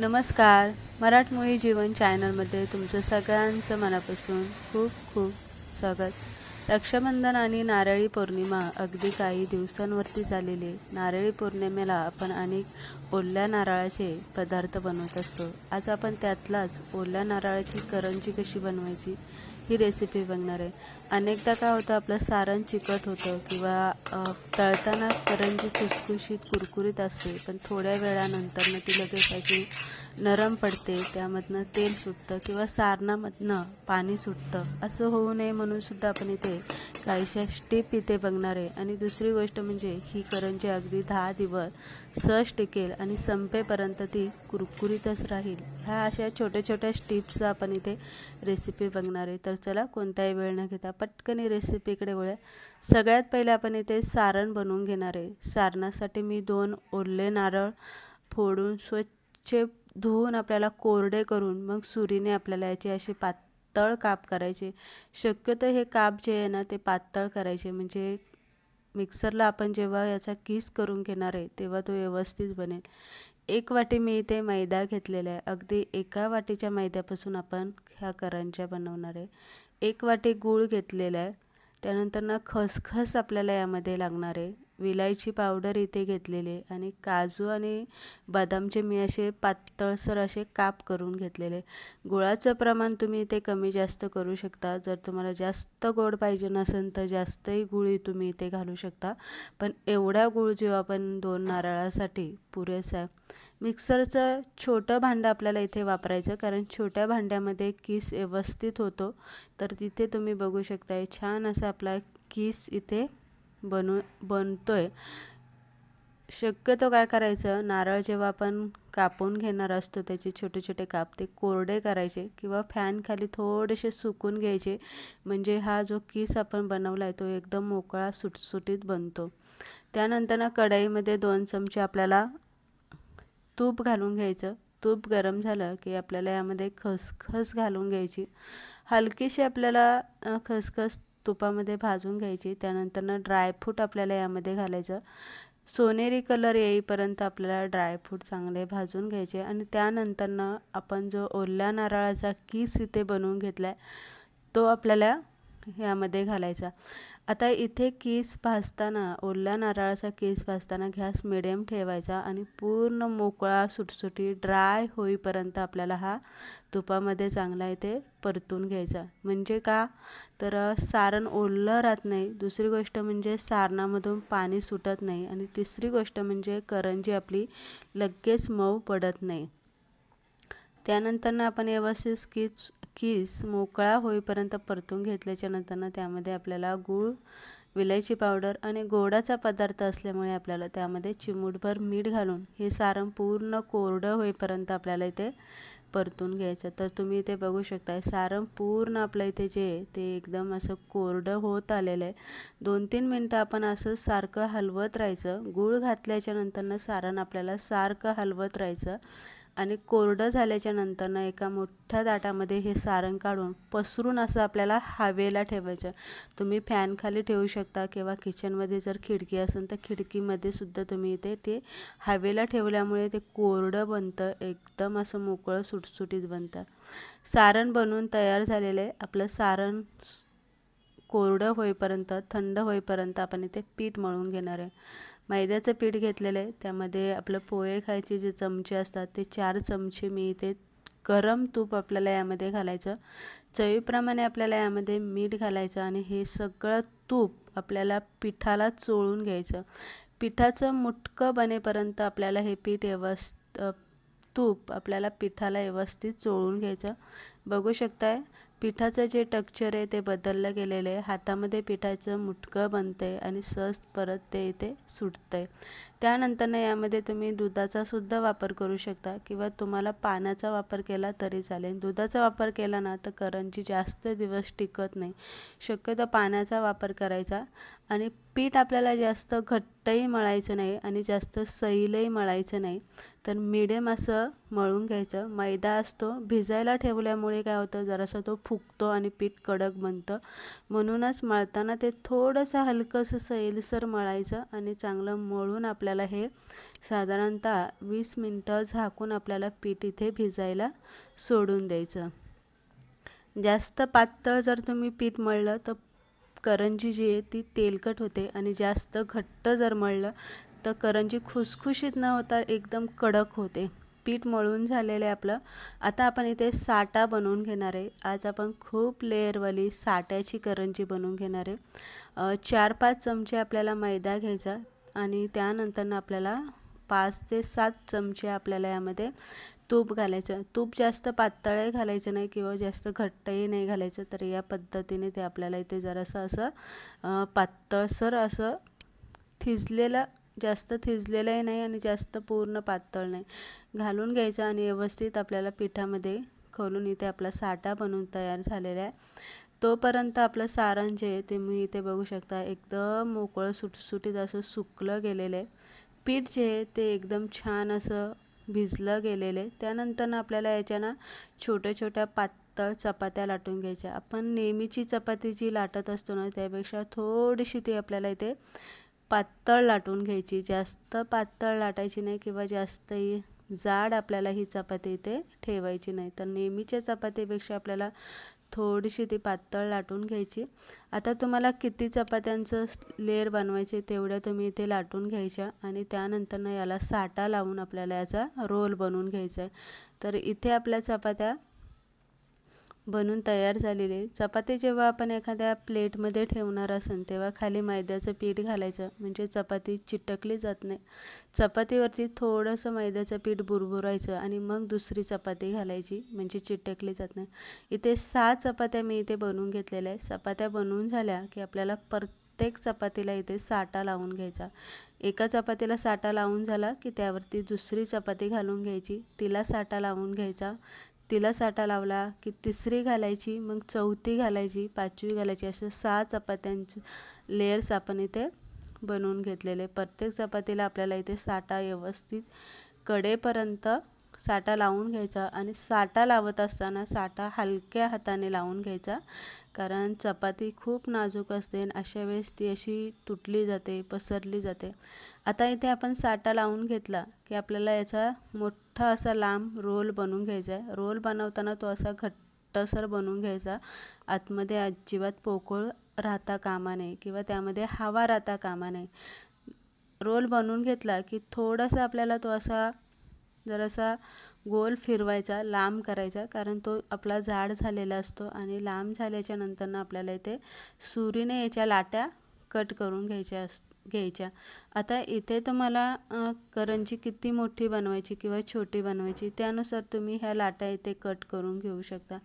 नमस्कार. मराठमोळी जीवन चॅनलमध्ये तुमचं सगळ्यांचं मनापासून खूप खूप स्वागत. रक्षाबंधन आणि नारळी पौर्णिमा अगदी काही दिवसांवरती झालेली नारळी पौर्णिमेला आपण अनेक ओल्या नारळाचे पदार्थ बनवत असतो. आज आपण त्यातलाच ओल्या नारळाची करंजी कशी बनवायची ही रेसिपी बघणार आहे. अनेकदा काय होतं आपलं सारण चिकट होतं किंवा तळताना करंजी खुसखुशीत कुरकुरीत असते पण थोड्या वेळानंतर ती लगेच अशी नरम पडते. त्यामधनं तेल सुटतं किंवा सारणामधनं पाणी सुटतं. असं होऊ नये म्हणून सुद्धा आपण इथे काहीशा स्टीप इथे बघणार आहे. आणि दुसरी गोष्ट म्हणजे ही करंजी अगदी दहा दिवस सहज टिकेल आणि संपेपर्यंत ती कुरकुरीतच राहील. ह्या अशा छोट्या छोट्या स्टिप्स आपण इथे रेसिपी बघणार आहे. तर चला कोणताही वेळ न घेता पटकन ही रेसिपीकडे वळूया. सगळ्यात पहिले आपण इथे सारण बनवून घेणार आहे. सारणासाठी मी दोन ओरले नारळ फोडून स्वच्छ धुवून आपल्याला कोरडे करून मग सुरीने आपल्याला याची अशी पात पातळ काप करायचे. शक्यतो हे काप जे आहे ना ते पातळ करायचे. म्हणजे मिक्सरला आपण जेव्हा याचा किस करून घेणार आहे तेव्हा तो व्यवस्थित बनेल. एक वाटी मी इथे मैदा घेतलेला आहे. अगदी एका वाटीच्या मैद्यापासून आपण ह्या करंज्या बनवणार आहे. एक वाटी गूळ घेतलेला आहे. त्यानंतर ना खसखस आपल्याला यामध्ये लागणार आहे. विलायची पावडर इथे घेतलेली आहे. आणि काजू आणि बदामचे मी असे पातळसर असे काप करून घेतलेले गुळाचं प्रमाण तुम्ही इथे कमी जास्त करू शकता. जर तुम्हाला जास्त गोड पाहिजे नसेल तर जास्तही गुळ तुम्ही इथे घालू शकता. पण एवढा गुळ जो आपण दोन नारळासाठी पुरेसा आहे. मिक्सरचं छोटं भांडं आपल्याला इथे वापरायचं कारण छोट्या भांड्यामध्ये किस व्यवस्थित होतो. तर तिथे तुम्ही बघू शकता छान असा आपला किस इथे बनू बनतोय. शक्यतो काय करायचं? नारळ जेव्हा आपण कापून घेणार असतो त्याचे छोटे छोटे काप ते कोरडे करायचे किंवा फॅन खाली थोडेसे सुकून घ्यायचे. म्हणजे हा जो किस आपण बनवला आहे तो एकदम मोकळा सुटसुटीत बनतो. त्यानंतर ना कढईमध्ये दोन चमचे आपल्याला तूप घालून घ्यायचं. तूप गरम झालं की आपल्याला यामध्ये खसखस घालून घ्यायची. हलकीशी आपल्याला खसखस तुपामध्ये भाजून घ्यायची. त्यानंतर ना ड्रायफ्रूट आपल्याला यामध्ये घालायचं. सोनेरी कलर येईपर्यंत आपल्याला ड्रायफ्रूट चांगले भाजून घ्यायचे. आणि त्यानंतरनं आपण जो ओल्या नारळाचा किस इथे बनवून घेतलाय तो आपल्याला यामध्ये घालायचा. आता इथे केस भाजताना ओल्या नारळाचा केस भाजताना गॅस मिडियम ठेवायचा आणि पूर्ण मोकळा सुटसुटी ड्राय होईपर्यंत आपल्याला हा तुपामध्ये चांगला इथे परतून घ्यायचा. म्हणजे का? तर सारण ओलं राहत नाही. दुसरी गोष्ट म्हणजे सारणामधून पाणी सुटत नाही. आणि तिसरी गोष्ट म्हणजे करंजी आपली लगेच मऊ पडत नाही. त्यानंतर आपण व्यवस्थित स्किच किस मोकळा होईपर्यंत परतून घेतल्याच्या नंतर त्यामध्ये आपल्याला गूळ विलायची पावडर आणि गोडाचा पदार्थ असल्यामुळे आपल्याला त्यामध्ये चिमूटभर मीठ घालून हे सारण पूर्ण कोरडं होईपर्यंत आपल्याला इथे परतून घ्यायचं. तर तुम्ही इथे बघू शकता सारण पूर्ण आपलं इथे जे आहे ते एकदम असं कोरडं होत आलेलं आहे. दोन तीन मिनटं आपण असं सारखं हलवत राहायचं. गूळ घातल्याच्या नंतरनं सारण आपल्याला सारखं हलवत राहायचं. आणि कोरडं झाल्याच्या नंतरनं एका मोठ्या ताटामध्ये हे सारण काढून पसरून असं आपल्याला हवेला ठेवायचं. तुम्ही फॅनखाली ठेवू शकता किंवा किचनमध्ये जर खिडकी असेल तर खिडकीमध्ये सुद्धा तुम्ही इथे ते हवेला ठेवल्यामुळे ते कोरडं बनतं एकदम असं मोकळं सुटसुटीत बनतं. सारण बनवून तयार झालेलं आहे. आपलं सारण कोरडं होईपर्यंत थंड होईपर्यंत आपण इथे पीठ मळून घेणार आहे. मैद्याचं पीठ घेतलेलं आहे. त्यामध्ये आपलं पोहे खायचे जे चमचे असतात ते चार चमचे मी इथे गरम तूप आपल्याला यामध्ये घालायचं. चवीप्रमाणे आपल्याला यामध्ये मीठ घालायचं आणि हे सगळं तूप आपल्याला पिठाला चोळून घ्यायचं. पिठाचं मुटकं बनेपर्यंत आपल्याला हे पीठ व्यवस्थ तूप आपल्याला पिठाला व्यवस्थित चोळून घ्यायचं. बघू शकताय पिठाचं जे टक्चर आहे ते बदललं गेलेलं आहे. हातामध्ये पिठाचं मुटकं बनतंय आणि सहज परत ते इथे सुटतंय. त्यानंतरनं यामध्ये तुम्ही दुधाचा सुद्धा वापर करू शकता किंवा तुम्हाला पाण्याचा वापर केला तरी चालेल. दुधाचा वापर केला ना तर करंजी जास्त दिवस टिकत नाही. शक्यतो पाण्याचा वापर करायचा आणि पीठ आपल्याला जास्त घट्टही मळायचं नाही आणि जास्त सैलही मळायचं नाही. तर मिडियम असं मळून घ्यायचं. मैदा असतो भिजायला ठेवल्यामुळे काय होतं जरासं तो फुगतो आणि पीठ कडक बनतं. म्हणूनच मळताना ते थोडंसं हलकंसं सैलसर मळायचं आणि चांगलं मळून आपल्याला हे साधारणतः वीस मिनटं झाकून आपल्याला पीठ इथे भिजायला सोडून द्यायचं. जास्त पातळ जर तुम्ही पीठ मळलं तर करंजी जी आहे ती तेलकट होते आणि जास्त घट्ट जर मळलं तर करंजी खुसखुशीत न होता एकदम कडक होते. पीठ मळून झालेलं आहे आपलं. आता आपण इथे साटा बनवून घेणार आहे. आज आपण खूप लेअरवाली साट्याची करंजी बनवून घेणार आहे. चार पाच चमचे आपल्याला मैदा घ्यायचा आणि त्यानंतरनं आपल्याला पाच ते सात चमचे आपल्याला यामध्ये तूप घालायचं. तूप जास्त पातळही घालायचं नाही किंवा जास्त घट्टही नाही घालायचं. तर या पद्धतीने ते आपल्याला इथे जरासं असं पातळसर असं थिजलेलं जास्त थिजलेलंही नाही आणि जास्त पूर्ण पातळ नाही. घालून घ्यायचं आणि व्यवस्थित आपल्याला पिठामध्ये खोलून इथे आपला साठा बनवून तयार झालेला आहे. तोपर्यंत आपलं सारण जे आहे ते मी इथे बघू शकता. एकदम मोकळं सुटसुटीत असं सुकलं गेलेलं आहे. पीठ जे आहे ते एकदम छान असं भिजलं गेलेले त्यानंतर आपल्याला याच्या ना छोट्या छोट्या पातळ चपात्या लाटून घ्यायच्या. आपण नेहमीची चपाती जी लाटत असतो ना त्यापेक्षा थोडीशी ती आपल्याला इथे पातळ लाटून घ्यायची. जास्त पातळ लाटायची नाही किंवा जास्तही जाड आपल्याला ही चपाती इथे ठेवायची नाही. तर नेहमीच्या चपातीपेक्षा आपल्याला थोडीशी ती पातळ लाटून घ्यायची. आता तुम्हाला किती चपात्यांचं लेअर बनवायचे तेवढ्या तुम्ही इथे लाटून घ्यायच्या आणि त्यानंतरनं याला साटा लावून आपल्याला याचा रोल बनवून घ्यायचा आहे. तर इथे आपल्या चपात्या बनून तयार झालेले. चपाती जेव्हा आपण एखाद्या प्लेटमध्ये ठेवणार असेल तेव्हा खाली मैद्याचं पीठ घालायचं. म्हणजे चपाती चिटकली जात नाही. चपातीवरती थोडंसं मैद्याचं पीठ बुरबुरायचं आणि मग दुसरी चपाती घालायची. म्हणजे चिटकली जात नाही. इथे सहा चपात्या मी इथे बनवून घेतलेल्या आहे चपात्या बनवून झाल्या की आपल्याला प्रत्येक चपातीला इथे साठा लावून घ्यायचा. एका चपातीला साठा लावून झाला की त्यावरती दुसरी चपाती घालून घ्यायची. तिला साठा लावून घ्यायचा. तिला साठा लावला की तिसरी घालायची मग चौथी घालायची पाचवी घालायची अशा सहा चपात्यांचे लेयर्स आपण इथे बनवून घेतलेले. प्रत्येक चपातीला आपल्याला इथे साठा व्यवस्थित कडेपर्यंत साठा लावून घ्यायचा आणि साठा लावत असताना साठा हलक्या हाताने लावून घ्यायचा. कारण चपाती खूप नाजूक असते आणि अशा वेळेस ती अशी तुटली जाते पसरली जाते. आता इथे आपण साठा लावून घेतला की आपल्याला याचा मोठा असा लांब रोल बनवून घ्यायचा आहे. रोल बनवताना तो असा घट्टसर बनवून घ्यायचा. आतमध्ये अजिबात पोकळ राहता कामा नये किंवा त्यामध्ये हवा राहता कामा नये. रोल बनवून घेतला की थोडासा आपल्याला तो असा जरासा गोल फिरवायचा लांब करायचा कारण तो आपला जाड झालेला असतो आणि लांब झाल्याच्यानंतर आपल्याला इथे सुरीने याच्या लाट्या कट करून घ्यायच्या अस घ्यायच्या. आता इथे तुम्हाला करंजी किती मोठी बनवायची किंवा छोटी बनवायची त्यानुसार तुम्ही ह्या लाट्या इथे कट करून घेऊ शकता.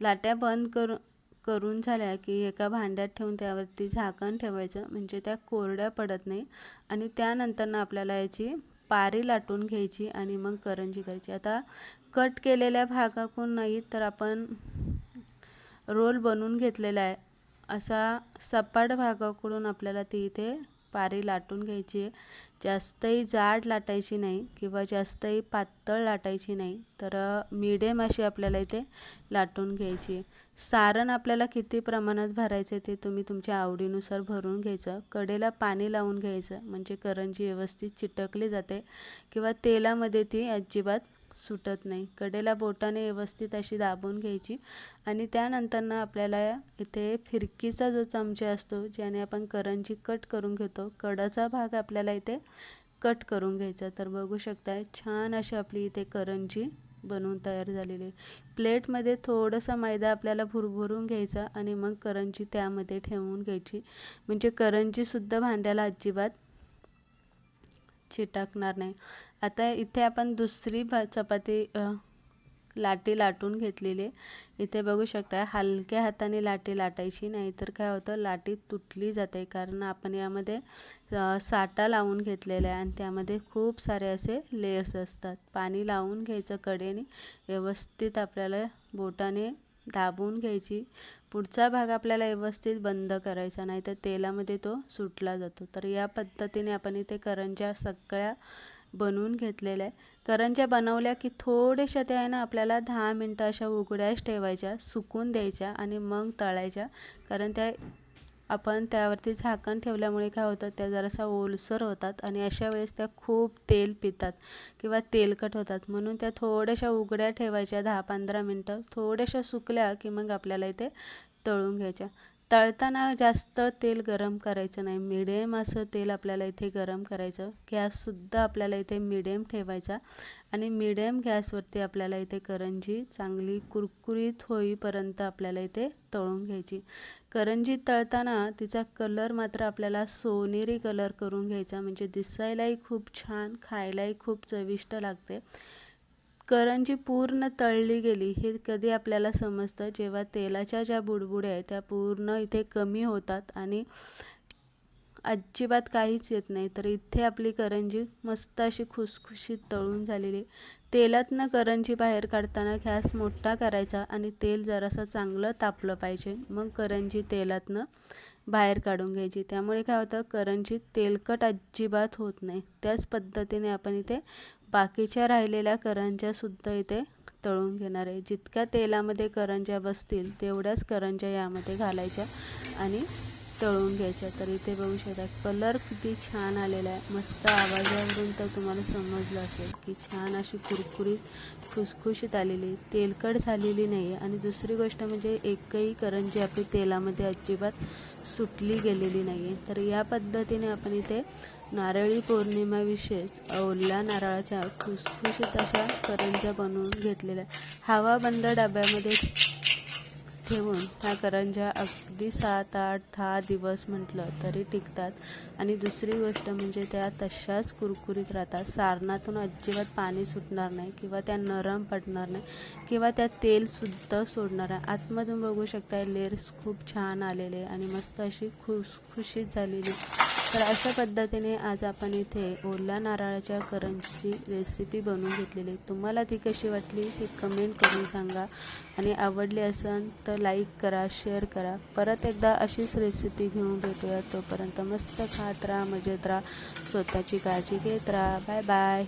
लाट्या बंद करून करून झाल्या की एका भांड्यात ठेवून त्यावरती झाकण ठेवायचं म्हणजे त्या कोरड्या पडत नाही. आणि त्यानंतर आपल्याला याची पारी लाटून घ्यायची आणि मग करंजी करायची. आता कट केलेल्या भागाकडून नाही तर आपण रोल बनवून घेतलेला आहे. असा सपाट भागाकडून आपल्याला ती इथे पारी लाटून घ्यायची आहे. जास्तही जाड लाटायची नाही किंवा जास्तही पातळ लाटायची नाही. तर मिडियम अशी आपल्याला इथे लाटून घ्यायची सारण आपल्याला किती प्रमाणात भरायचे ते तुम्ही तुमच्या आवडीनुसार भरून घ्यायचं. कडेला पाणी लावून घ्यायचं. म्हणजे करंजी व्यवस्थित चिटकली जाते. किंवा तेलामध्ये ती अजिबात सुटत नाही. कडेला बोटाने व्यवस्थित अशी दाबून घ्यायची आणि त्यानंतर आपल्याला इथे फिरकीचा जो चमचा असतो ज्याने आपण करंजी कट करून घेतो कडाचा भाग आपल्याला इथे कट करून घ्यायचा. तर बघू शकताय छान अशी आपली इथे करंजी बनवून तयार झालेली आहे. प्लेटमध्ये थोडंसं मैदा आपल्याला भुरभुरून घ्यायचा आणि मग करंजी त्यामध्ये ठेवून घ्यायची. म्हणजे करंजीसुद्धा भांड्याला अजिबात चिटकणार नाही. आता इथे आपण दुसरी चपाती लाटी लाटून घेतलेली इथे बघू शकता हलक्या हाताने लाटी लाटायची नाहीतर काय होतं लाटी तुटली जाते. कारण आपण यामध्ये साटा लावून घेतलेला आहे आणि त्यामध्ये खूप सारे असे लेयर्स असतात. पाणी लावून घ्यायचं कडेने व्यवस्थित आपल्याला बोटाने दाबून घ्यायची. पुढचा भाग आपल्याला व्यवस्थित बंद करायचा नाही तर तेलामध्ये तो सुटला जातो. तर या पद्धतीने आपण इथे करंज्या सगळ्या बनवून घेतलेल्या आहे करंज्या बनवल्या की थोड्याशा त्या आहे ना आपल्याला दहा मिनटं अशा उघड्याच ठेवायच्या सुकून द्यायच्या आणि मग तळायच्या. कारण त्या आपण त्यावरती झाकण ठेवल्यामुळे काय होतं त्या जरासा ओलसर होतात आणि अशा वेळेस त्या खूप तेल पितात किंवा तेलकट होतात. म्हणून त्या थोड्याशा उघड्या ठेवायच्या दहा पंधरा मिनटं थोड्याशा सुकल्या की मग आपल्याला इथे तळून घ्यायच्या. तळताना जास्त तेल गरम करायचं नाही. मिडियम असं तेल आपल्याला इथे गरम करायचं. गॅससुद्धा आपल्याला इथे मिडियम ठेवायचा. आणि मिडियम गॅसवरती आपल्याला इथे करंजी चांगली कुरकुरीत होईपर्यंत आपल्याला इथे तळून घ्यायची. करंजी तळताना तिचा कलर मात्र आपल्याला सोनेरी कलर करून घ्यायचा. म्हणजे दिसायलाही खूप छान खायलाही खूप चविष्ट लागते. करंजी पूर्ण तळली गेली. हे कधी आपल्याला समजतं? जेव्हा तेलाच्या ज्या बुडबुड्या आहेत त्या पूर्ण इथे कमी होतात आणि अजिबात काहीच येत नाही. तर इथे आपली करंजी मस्त अशी खुसखुशीत तळून झालेली तेलातनं करंजी बाहेर काढताना गॅस मोठा करायचा आणि तेल जरासं चांगलं तापलं पाहिजे. मग करंजी तेलातनं बाहेर काढून घ्यायची. त्यामुळे काय होतं? करंजी तेलकट अजिबात होत नाही. त्याच पद्धतीने आपण इथे बाकीच्या राहिलेल्या करंज्या सुद्धा इथे तळून घेणार आहे. जितक्या तेलामध्ये करंज्या बसतील तेवढ्याच करंज्या यामध्ये घालायच्या आणि तळून घ्यायच्या. तर इथे बघू शकता कलर किती छान आलेला आहे. मस्त आवाजावरून तर तुम्हाला समजलं असेल की छान अशी कुरकुरीत खुसखुशीत आलेली तेलकट झालेली नाही आणि दुसरी गोष्ट म्हणजे एकही करंजी आपली तेलामध्ये अजिबात सुटली गेलेली नाही आहे तर या पद्धतीने आपण इथे नारळी पौर्णिमा विशेष ओल्या नारळाच्या खुसखुशीत अशा करंजा बनवून घेतलेल्या हवा बंद डब्यामध्ये ठेवून ह्या करंज्या अगदी सात आठ दहा दिवस म्हटलं तरी टिकतात. आणि दुसरी गोष्ट म्हणजे त्या तशाच कुरकुरीत राहतात. सारणातून अजिबात पाणी सुटणार नाही किंवा त्या नरम पडणार नाही किंवा त्या तेलसुद्धा सोडणार आहे आतमधून बघू शकता लेअर्स खूप छान आलेले आणि मस्त अशी खुश खुशीत झालेली तर अशा पद्धतीने आज आपण इथे ओल्या नारळाच्या करंजीची रेसिपी बनवून घेतलेली तुम्हाला ती कशी वाटली ती कमेंट करून सांगा. आणि आवडली असेल तर लाईक करा शेअर करा. परत एकदा अशीच रेसिपी घेऊन भेटूया. तोपर्यंत मस्त खात राहा मजेत राहा. स्वतःची काळजी घेत राहा. Bye bye